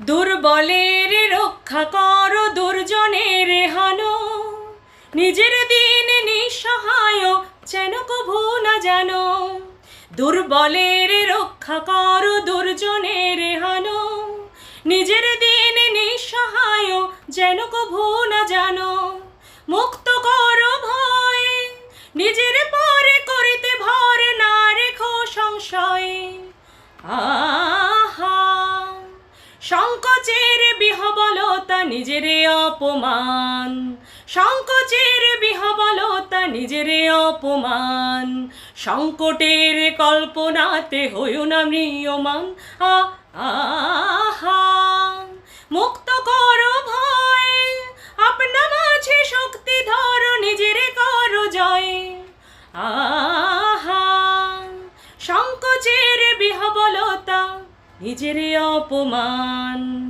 দুর্বলের রক্ষা কর দুর্জনের হানো। নিজের দিন নিঃসহায় যেন কভু না জানো। দুর্বলের রক্ষা কর দুর্জনের হানো। নিজের দিন নিঃসহায় যেন কভু না জানো। মুক্ত কর ভয়, নিজের পরে করিতে ভর না রেখো সংশয়। আহা সংকোচের বিহবলতা নিজের অপমান। সংকোচের বিহবলতা নিজের অপমান। সংকটের কল্পনাতে হইও না মৃয়মান আহা মুক্ত করো ভয়। আপনা মাঝে শক্তি ধরো, নিজের করো জয়। আহা। সংকোচের বিহবলতা নিজের অপমান